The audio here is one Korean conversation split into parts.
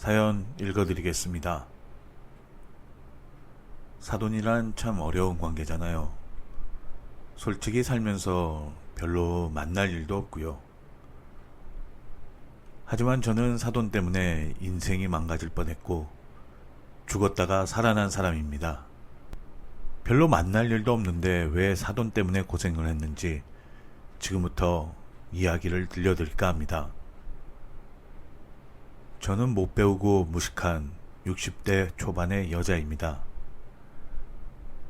사연 읽어드리겠습니다. 사돈이란 참 어려운 관계잖아요. 솔직히 살면서 별로 만날 일도 없고요. 하지만 저는 사돈 때문에 인생이 망가질 뻔했고 죽었다가 살아난 사람입니다. 별로 만날 일도 없는데 왜 사돈 때문에 고생을 했는지 지금부터 이야기를 들려드릴까 합니다. 저는 못 배우고 무식한 60대 초반의 여자입니다.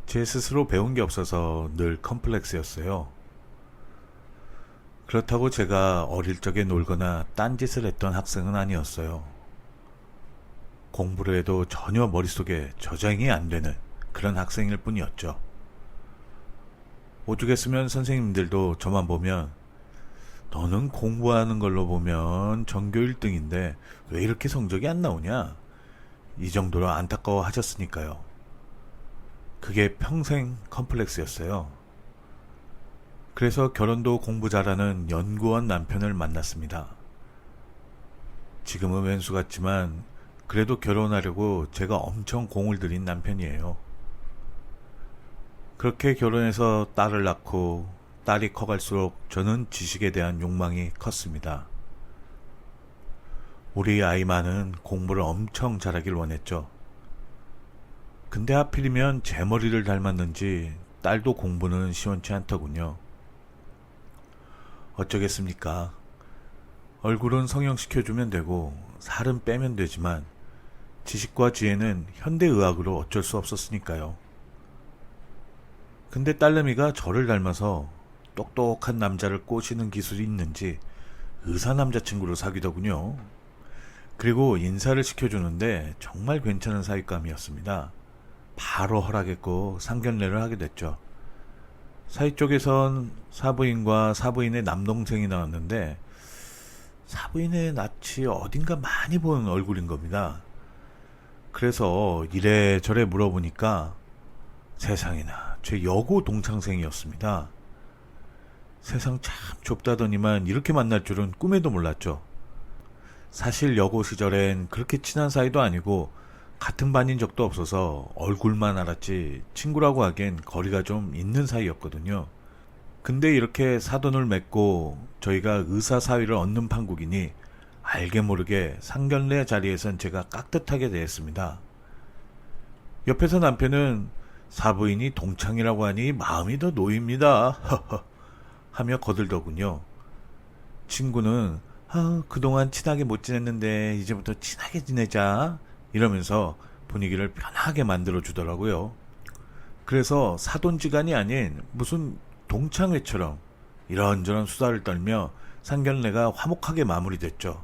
제 스스로 배운 게 없어서 늘 컴플렉스였어요. 그렇다고 제가 어릴 적에 놀거나 딴짓을 했던 학생은 아니었어요. 공부를 해도 전혀 머릿속에 저장이 안 되는 그런 학생일 뿐이었죠. 오죽했으면 선생님들도 저만 보면 너는 공부하는 걸로 보면 전교 1등인데 왜 이렇게 성적이 안 나오냐? 이 정도로 안타까워 하셨으니까요. 그게 평생 컴플렉스였어요. 그래서 결혼도 공부 잘하는 연구원 남편을 만났습니다. 지금은 왼수 같지만 그래도 결혼하려고 제가 엄청 공을 들인 남편이에요. 그렇게 결혼해서 딸을 낳고 딸이 커갈수록 저는 지식에 대한 욕망이 컸습니다. 우리 아이만은 공부를 엄청 잘하길 원했죠. 근데 하필이면 제 머리를 닮았는지 딸도 공부는 시원치 않더군요. 어쩌겠습니까? 얼굴은 성형시켜주면 되고 살은 빼면 되지만 지식과 지혜는 현대의학으로 어쩔 수 없었으니까요. 근데 딸내미가 저를 닮아서 똑똑한 남자를 꼬시는 기술이 있는지 의사 남자친구를 사귀더군요. 그리고 인사를 시켜주는데 정말 괜찮은 사윗감이었습니다. 바로 허락했고 상견례를 하게 됐죠. 사위 쪽에선 사부인과 사부인의 남동생이 나왔는데 사부인의 낯이 어딘가 많이 보는 얼굴인 겁니다. 그래서 이래저래 물어보니까 세상에나 제 여고 동창생이었습니다. 세상 참 좁다더니만 이렇게 만날 줄은 꿈에도 몰랐죠. 사실 여고 시절엔 그렇게 친한 사이도 아니고 같은 반인 적도 없어서 얼굴만 알았지 친구라고 하기엔 거리가 좀 있는 사이였거든요. 근데 이렇게 사돈을 맺고 저희가 의사 사위를 얻는 판국이니 알게 모르게 상견례 자리에선 제가 깍듯하게 대했습니다. 옆에서 남편은 사부인이 동창이라고 하니 마음이 더 놓입니다. 하며 거들더군요. 친구는 아, 그동안 친하게 못 지냈는데 이제부터 친하게 지내자 이러면서 분위기를 편하게 만들어 주더라고요. 그래서 사돈지간이 아닌 무슨 동창회처럼 이런저런 수다를 떨며 상견례가 화목하게 마무리됐죠.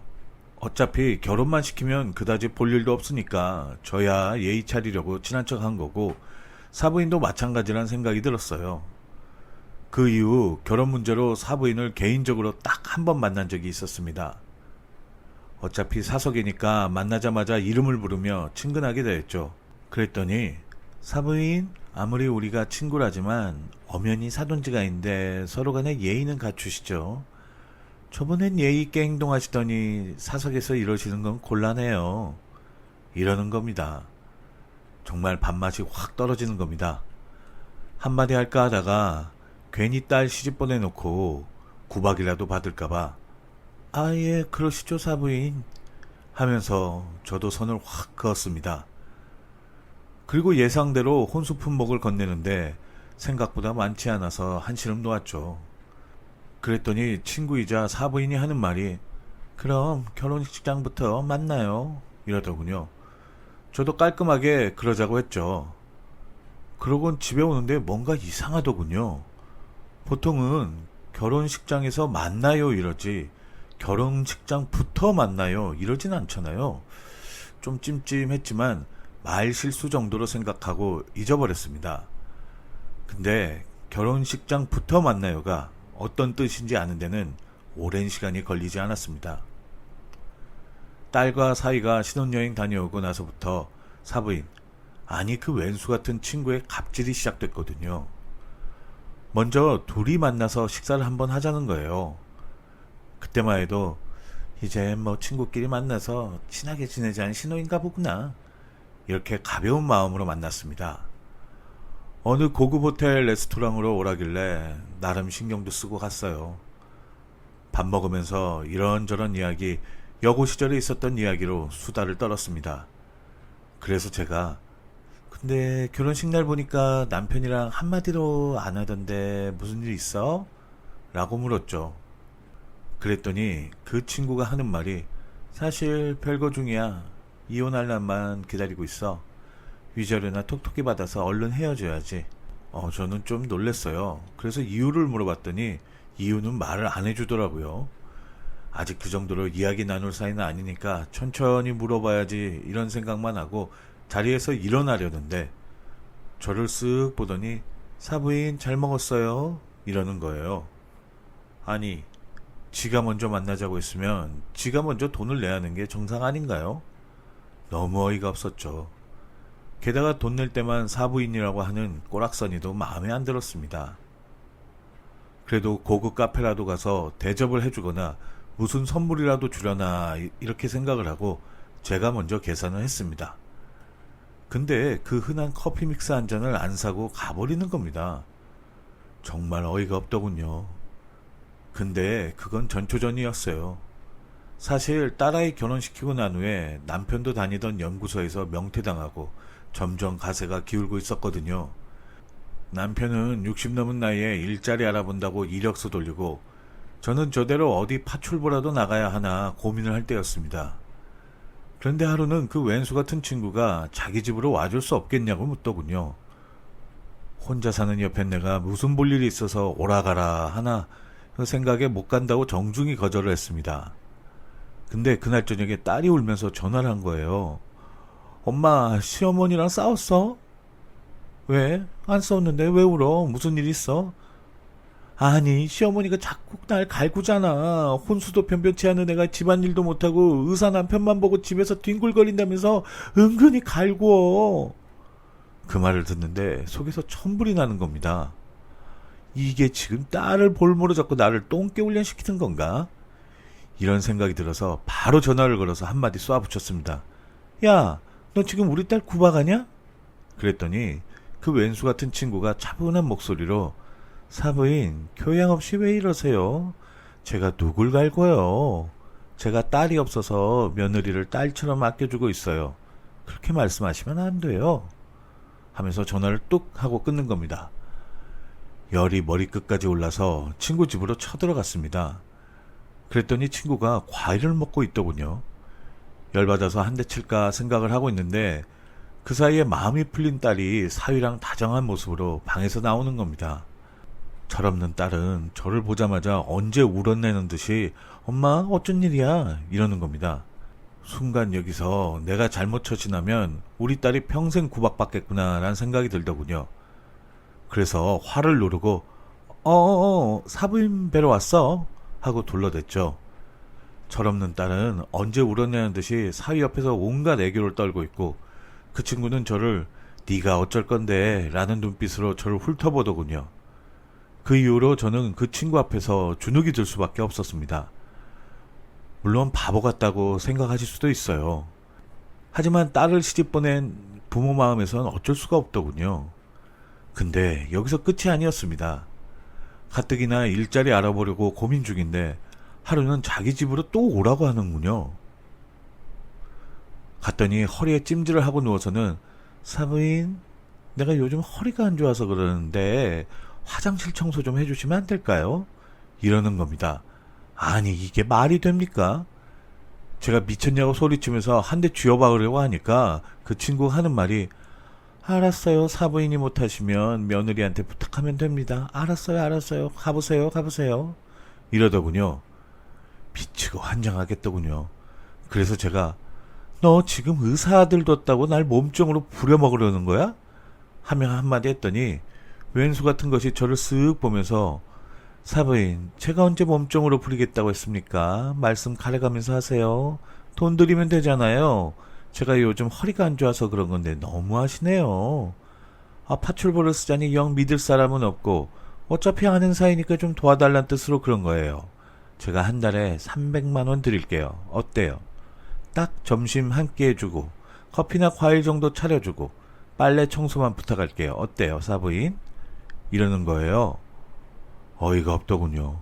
어차피 결혼만 시키면 그다지 볼 일도 없으니까 저야 예의 차리려고 친한 척 한 거고 사부인도 마찬가지란 생각이 들었어요. 그 이후 결혼 문제로 사부인을 개인적으로 딱 한 번 만난 적이 있었습니다. 어차피 사석이니까 만나자마자 이름을 부르며 친근하게 대했죠. 그랬더니 사부인 아무리 우리가 친구라지만 엄연히 사돈지가인데 서로 간에 예의는 갖추시죠. 저번엔 예의 있게 행동하시더니 사석에서 이러시는 건 곤란해요. 이러는 겁니다. 정말 밥맛이 확 떨어지는 겁니다. 한마디 할까 하다가 괜히 딸 시집 보내놓고 구박이라도 받을까봐 아, 예, 그러시죠, 사부인. 하면서 저도 선을 확 그었습니다. 그리고 예상대로 혼수 품목을 건네는데 생각보다 많지 않아서 한시름 놓았죠. 그랬더니 친구이자 사부인이 하는 말이 그럼 결혼식장부터 만나요. 이러더군요. 저도 깔끔하게 그러자고 했죠. 그러곤 집에 오는데 뭔가 이상하더군요. 보통은 결혼식장에서 만나요 이러지 결혼식장부터 만나요 이러진 않잖아요. 좀 찜찜했지만 말 실수 정도로 생각하고 잊어버렸습니다. 근데 결혼식장부터 만나요가 어떤 뜻인지 아는 데는 오랜 시간이 걸리지 않았습니다. 딸과 사이가 신혼여행 다녀오고 나서부터 사부인, 아니 그 왼수 같은 친구의 갑질이 시작됐거든요. 먼저 둘이 만나서 식사를 한번 하자는 거예요. 그때만 해도 이제 뭐 친구끼리 만나서 친하게 지내자는 신호인가 보구나. 이렇게 가벼운 마음으로 만났습니다. 어느 고급 호텔 레스토랑으로 오라길래 나름 신경도 쓰고 갔어요. 밥 먹으면서 이런저런 이야기, 여고 시절에 있었던 이야기로 수다를 떨었습니다. 그래서 제가 근데 결혼식 날 보니까 남편이랑 한마디로 안 하던데 무슨 일 있어? 라고 물었죠. 그랬더니 그 친구가 하는 말이 사실 별거 중이야. 이혼할 날만 기다리고 있어. 위자료나 톡톡히 받아서 얼른 헤어져야지. 어, 저는 좀 놀랬어요. 그래서 이유를 물어봤더니 이유는 말을 안 해주더라고요. 아직 그 정도로 이야기 나눌 사이는 아니니까 천천히 물어봐야지 이런 생각만 하고 자리에서 일어나려는데 저를 쓱 보더니 사부인 잘 먹었어요 이러는 거예요. 아니 지가 먼저 만나자고 했으면 지가 먼저 돈을 내야 하는 게 정상 아닌가요? 너무 어이가 없었죠. 게다가 돈 낼 때만 사부인이라고 하는 꼬락서니도 마음에 안 들었습니다. 그래도 고급 카페라도 가서 대접을 해주거나 무슨 선물이라도 주려나 이- 이렇게 생각을 하고 제가 먼저 계산을 했습니다. 근데 그 흔한 커피 믹스 한 잔을 안 사고 가버리는 겁니다. 정말 어이가 없더군요. 근데 그건 전초전이었어요. 사실 딸아이 결혼시키고 난 후에 남편도 다니던 연구소에서 명퇴당하고 점점 가세가 기울고 있었거든요. 남편은 60 넘은 나이에 일자리 알아본다고 이력서 돌리고 저는 저대로 어디 파출보라도 나가야 하나 고민을 할 때였습니다. 그런데 하루는 그 왼수 같은 친구가 자기 집으로 와줄 수 없겠냐고 묻더군요. 혼자 사는 옆엔 내가 무슨 볼 일이 있어서 오라가라 하나 그 생각에 못 간다고 정중히 거절을 했습니다. 근데 그날 저녁에 딸이 울면서 전화를 한 거예요. 엄마, 시어머니랑 싸웠어? 왜? 안 싸웠는데 왜 울어? 무슨 일 있어? 아니, 시어머니가 자꾸 날 갈구잖아. 혼수도 변변치 않은 애가 집안일도 못하고 의사 남편만 보고 집에서 뒹굴거린다면서 은근히 갈구어. 그 말을 듣는데 속에서 천불이 나는 겁니다. 이게 지금 딸을 볼모로 잡고 나를 똥개 훈련시키는 건가? 이런 생각이 들어서 바로 전화를 걸어서 한마디 쏴붙였습니다. 야, 너 지금 우리 딸 구박하냐? 그랬더니 그 왼수 같은 친구가 차분한 목소리로 사부인 교양 없이 왜 이러세요? 제가 누굴 갈고요? 제가 딸이 없어서 며느리를 딸처럼 아껴주고 있어요. 그렇게 말씀하시면 안 돼요. 하면서 전화를 뚝 하고 끊는 겁니다. 열이 머리끝까지 올라서 친구 집으로 쳐들어갔습니다. 그랬더니 친구가 과일을 먹고 있더군요. 열받아서 한 대 칠까 생각을 하고 있는데 그 사이에 마음이 풀린 딸이 사위랑 다정한 모습으로 방에서 나오는 겁니다. 철없는 딸은 저를 보자마자 언제 울어내는 듯이 엄마 어쩐 일이야 이러는 겁니다. 순간 여기서 내가 잘못 처신하면 우리 딸이 평생 구박받겠구나라는 생각이 들더군요. 그래서 화를 누르고 어어어 사부인 뵈러 왔어 하고 둘러댔죠. 철없는 딸은 언제 울었냐는 듯이 사위 옆에서 온갖 애교를 떨고 있고 그 친구는 저를 네가 어쩔 건데 라는 눈빛으로 저를 훑어보더군요. 그 이후로 저는 그 친구 앞에서 주눅이 들 수밖에 없었습니다. 물론 바보 같다고 생각하실 수도 있어요. 하지만 딸을 시집 보낸 부모 마음에선 어쩔 수가 없더군요. 근데 여기서 끝이 아니었습니다. 가뜩이나 일자리 알아보려고 고민 중인데 하루는 자기 집으로 또 오라고 하는군요. 갔더니 허리에 찜질을 하고 누워서는 사부인, 내가 요즘 허리가 안 좋아서 그러는데 화장실 청소 좀 해주시면 안 될까요? 이러는 겁니다. 아니 이게 말이 됩니까? 제가 미쳤냐고 소리치면서 한 대 쥐어박으려고 하니까 그 친구 하는 말이 알았어요. 사부인이 못하시면 며느리한테 부탁하면 됩니다. 알았어요. 알았어요. 가보세요. 가보세요. 이러더군요. 미치고 환장하겠더군요. 그래서 제가 너 지금 의사 아들 뒀다고 날 몸종으로 부려먹으려는 거야? 하며 한마디 했더니 왼수 같은 것이 저를 쓱 보면서 사부인 제가 언제 몸종으로 부리겠다고 했습니까? 말씀 가려가면서 하세요. 돈 드리면 되잖아요. 제가 요즘 허리가 안 좋아서 그런 건데 너무 하시네요. 아, 파출보를 쓰자니 영 믿을 사람은 없고 어차피 아는 사이니까 좀 도와달란 뜻으로 그런 거예요. 제가 한 달에 300만 원 드릴게요. 어때요? 딱 점심 한 끼 해주고 커피나 과일 정도 차려주고 빨래 청소만 부탁할게요. 어때요, 사부인? 이러는 거예요. 어이가 없더군요.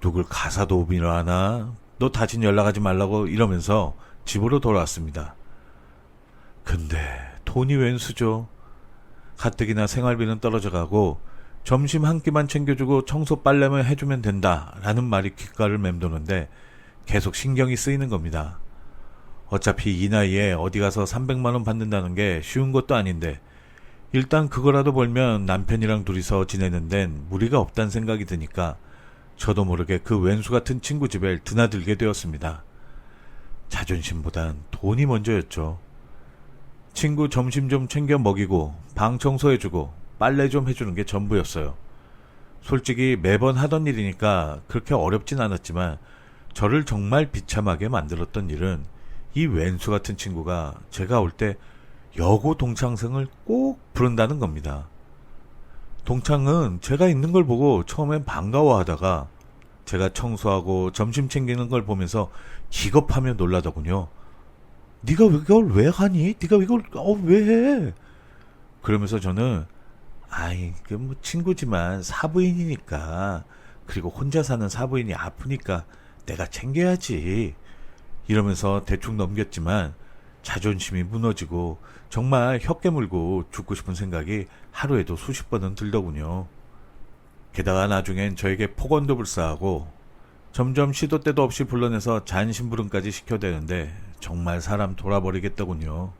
누굴 가사 도우미를 하나? 너 다신 연락하지 말라고 이러면서 집으로 돌아왔습니다. 근데 돈이 웬 수죠? 가뜩이나 생활비는 떨어져 가고 점심 한 끼만 챙겨주고 청소 빨래만 해주면 된다 라는 말이 귓가를 맴도는데 계속 신경이 쓰이는 겁니다. 어차피 이 나이에 어디 가서 300만 원 받는다는 게 쉬운 것도 아닌데 일단 그거라도 벌면 남편이랑 둘이서 지내는 데는 무리가 없다는 생각이 드니까 저도 모르게 그 왼수 같은 친구 집에 드나들게 되었습니다. 자존심보단 돈이 먼저였죠. 친구 점심 좀 챙겨 먹이고 방 청소해주고 빨래 좀 해주는 게 전부였어요. 솔직히 매번 하던 일이니까 그렇게 어렵진 않았지만 저를 정말 비참하게 만들었던 일은 이 왼수 같은 친구가 제가 올 때 여고 동창생을 꼭 부른다는 겁니다. 동창은 제가 있는 걸 보고 처음엔 반가워하다가 제가 청소하고 점심 챙기는 걸 보면서 기겁하며 놀라더군요. 네가 이걸 왜 하니? 네가 이걸 어, 왜 해? 그러면서 저는 아이 그 뭐 친구지만 사부인이니까 그리고 혼자 사는 사부인이 아프니까 내가 챙겨야지 이러면서 대충 넘겼지만 자존심이 무너지고 정말 혀 깨물고 죽고 싶은 생각이 하루에도 수십 번은 들더군요. 게다가 나중엔 저에게 폭언도 불사하고 점점 시도 때도 없이 불러내서 잔심부름까지 시켜대는데 정말 사람 돌아버리겠더군요.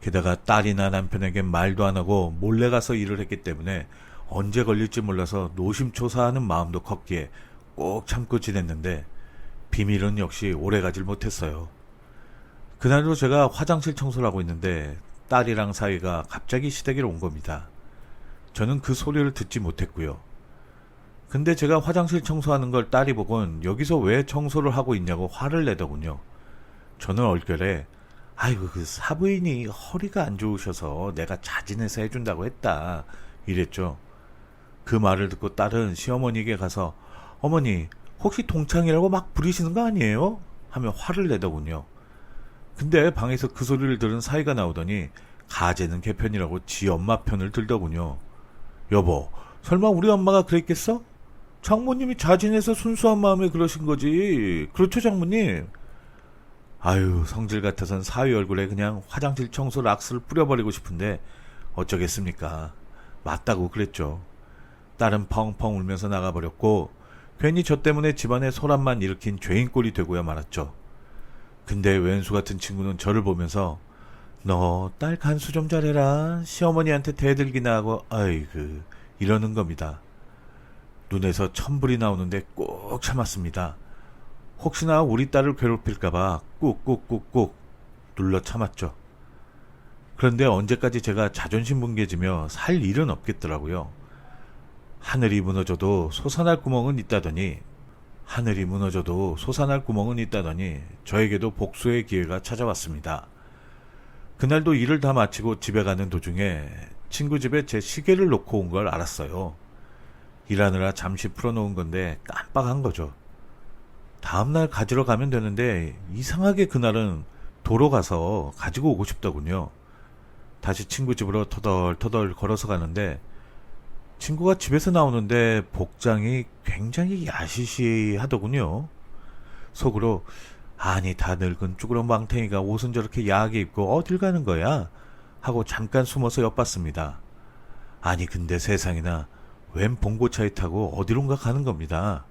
게다가 딸이나 남편에게 말도 안 하고 몰래 가서 일을 했기 때문에 언제 걸릴지 몰라서 노심초사하는 마음도 컸기에 꼭 참고 지냈는데 비밀은 역시 오래 가질 못했어요. 그날도 제가 화장실 청소를 하고 있는데 딸이랑 사이가 갑자기 시댁으로 온 겁니다. 저는 그 소리를 듣지 못했고요. 근데 제가 화장실 청소하는 걸 딸이 보곤 여기서 왜 청소를 하고 있냐고 화를 내더군요. 저는 얼결에 아이고 그 사부인이 허리가 안 좋으셔서 내가 자진해서 해준다고 했다 이랬죠. 그 말을 듣고 딸은 시어머니에게 가서 어머니 혹시 동창이라고 막 부리시는 거 아니에요? 하며 화를 내더군요. 근데 방에서 그 소리를 들은 사이가 나오더니 가재는 개편이라고 지 엄마 편을 들더군요. 여보, 설마 우리 엄마가 그랬겠어? 장모님이 자진해서 순수한 마음에 그러신 거지. 그렇죠, 장모님? 아유, 성질 같아선 사위 얼굴에 그냥 화장실 청소 락스를 뿌려버리고 싶은데 어쩌겠습니까. 맞다고 그랬죠. 딸은 펑펑 울면서 나가버렸고 괜히 저 때문에 집안에 소란만 일으킨 죄인꼴이 되고야 말았죠. 근데 왼수 같은 친구는 저를 보면서 너 딸 간수 좀 잘해라. 시어머니한테 대들기나 하고 아이그 이러는 겁니다. 눈에서 천불이 나오는데 꼭 참았습니다. 혹시나 우리 딸을 괴롭힐까봐 꾹꾹꾹꾹 눌러 참았죠. 그런데 언제까지 제가 자존심 뭉개지며 살 일은 없겠더라고요. 하늘이 무너져도 솟아날 구멍은 있다더니 하늘이 무너져도 솟아날 구멍은 있다더니 저에게도 복수의 기회가 찾아왔습니다. 그날도 일을 다 마치고 집에 가는 도중에 친구 집에 제 시계를 놓고 온 걸 알았어요. 일하느라 잠시 풀어놓은 건데 깜빡한 거죠. 다음날 가지러 가면 되는데 이상하게 그날은 도로 가서 가지고 오고 싶더군요. 다시 친구 집으로 터덜터덜 걸어서 가는데 친구가 집에서 나오는데 복장이 굉장히 야시시하더군요. 속으로 아니 다 늙은 쭈그런 망탱이가 옷은 저렇게 야하게 입고 어딜 가는 거야? 하고 잠깐 숨어서 엿봤습니다. 아니 근데 세상에나 웬 봉고차에 타고 어디론가 가는 겁니다.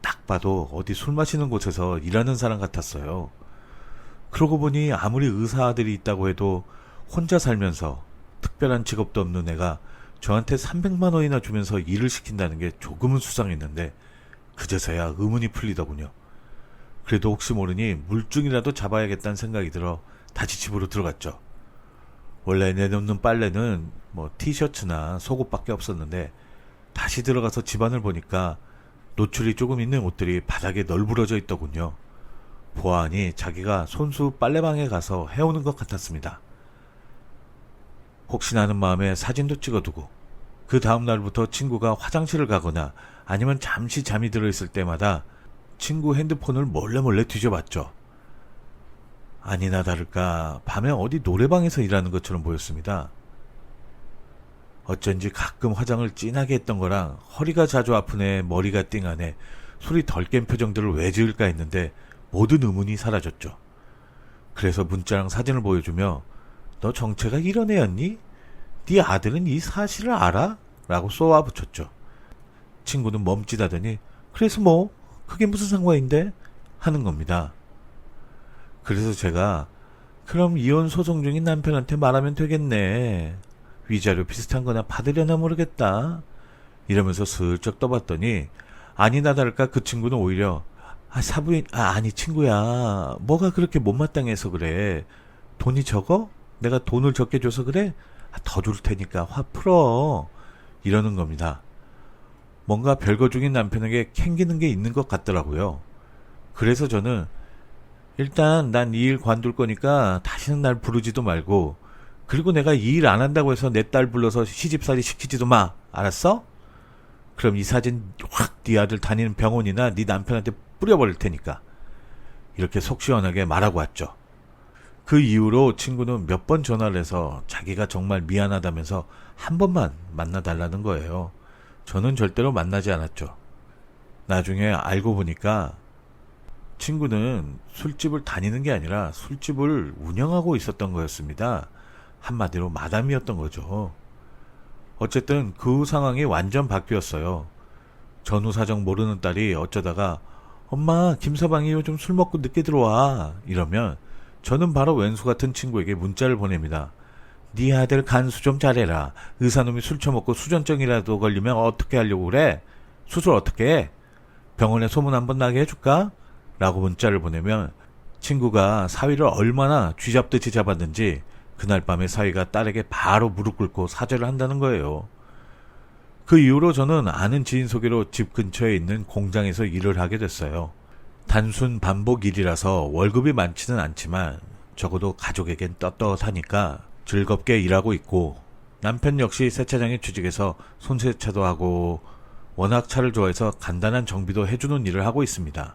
딱 봐도 어디 술 마시는 곳에서 일하는 사람 같았어요. 그러고 보니 아무리 의사 아들이 있다고 해도 혼자 살면서 특별한 직업도 없는 애가 저한테 300만 원이나 주면서 일을 시킨다는 게 조금은 수상했는데 그제서야 의문이 풀리더군요. 그래도 혹시 모르니 물중이라도 잡아야겠다는 생각이 들어 다시 집으로 들어갔죠. 원래 내놓는 빨래는 뭐 티셔츠나 속옷밖에 없었는데 다시 들어가서 집안을 보니까 노출이 조금 있는 옷들이 바닥에 널브러져 있더군요. 보아하니 자기가 손수 빨래방에 가서 해오는 것 같았습니다. 혹시나 하는 마음에 사진도 찍어두고 그 다음 날부터 친구가 화장실을 가거나 아니면 잠시 잠이 들어있을 때마다 친구 핸드폰을 몰래 몰래 뒤져봤죠. 아니나 다를까 밤에 어디 노래방에서 일하는 것처럼 보였습니다. 어쩐지 가끔 화장을 진하게 했던 거랑 허리가 자주 아프네 머리가 띵하네 소리 덜 깬 표정들을 왜 지을까 했는데 모든 의문이 사라졌죠. 그래서 문자랑 사진을 보여주며 너 정체가 이런 애였니? 네 아들은 이 사실을 알아? 라고 쏘아 붙였죠. 친구는 멈칫하더니 그래서 뭐 그게 무슨 상관인데? 하는 겁니다. 그래서 제가 그럼 이혼 소송 중인 남편한테 말하면 되겠네. 위자료 비슷한 거나 받으려나 모르겠다. 이러면서 슬쩍 떠봤더니 아니나 다를까 그 친구는 오히려 아 사부인 아 아니 친구야 뭐가 그렇게 못마땅해서 그래 돈이 적어? 내가 돈을 적게 줘서 그래? 아, 더줄 테니까 화 풀어 이러는 겁니다. 뭔가 별거 중인 남편에게 캥기는 게 있는 것 같더라고요. 그래서 저는 일단 난 이 일 관둘 거니까 다시는 날 부르지도 말고 그리고 내가 이 일 안 한다고 해서 내 딸 불러서 시집살이 시키지도 마. 알았어? 그럼 이 사진 확 네 아들 다니는 병원이나 네 남편한테 뿌려버릴 테니까. 이렇게 속 시원하게 말하고 왔죠. 그 이후로 친구는 몇 번 전화를 해서 자기가 정말 미안하다면서 한 번만 만나달라는 거예요. 저는 절대로 만나지 않았죠. 나중에 알고 보니까 친구는 술집을 다니는 게 아니라 술집을 운영하고 있었던 거였습니다. 한마디로 마담이었던 거죠. 어쨌든 그 후 상황이 완전 바뀌었어요. 전후 사정 모르는 딸이 어쩌다가 엄마 김서방이 요즘 술 먹고 늦게 들어와 이러면 저는 바로 왼수 같은 친구에게 문자를 보냅니다. 네 아들 간수 좀 잘해라. 의사놈이 술 처먹고 수전증이라도 걸리면 어떻게 하려고 그래? 수술 어떻게 해? 병원에 소문 한번 나게 해줄까? 라고 문자를 보내면 친구가 사위를 얼마나 쥐잡듯이 잡았는지 그날 밤에 사위가 딸에게 바로 무릎 꿇고 사죄를 한다는 거예요. 그 이후로 저는 아는 지인 소개로 집 근처에 있는 공장에서 일을 하게 됐어요. 단순 반복 일이라서 월급이 많지는 않지만 적어도 가족에겐 떳떳하니까 즐겁게 일하고 있고 남편 역시 세차장에 취직해서 손세차도 하고 워낙 차를 좋아해서 간단한 정비도 해주는 일을 하고 있습니다.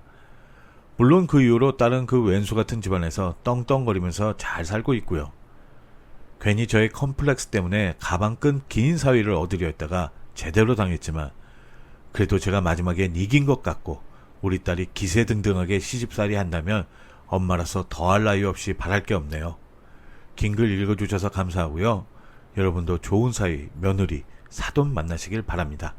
물론 그 이후로 딸은 그 왼수 같은 집안에서 떵떵거리면서 잘 살고 있고요. 괜히 저의 컴플렉스 때문에 가방끈 긴 사위를 얻으려 했다가 제대로 당했지만 그래도 제가 마지막엔 이긴 것 같고 우리 딸이 기세등등하게 시집살이 한다면 엄마라서 더할 나위 없이 바랄 게 없네요. 긴 글 읽어주셔서 감사하고요. 여러분도 좋은 사위, 며느리, 사돈 만나시길 바랍니다.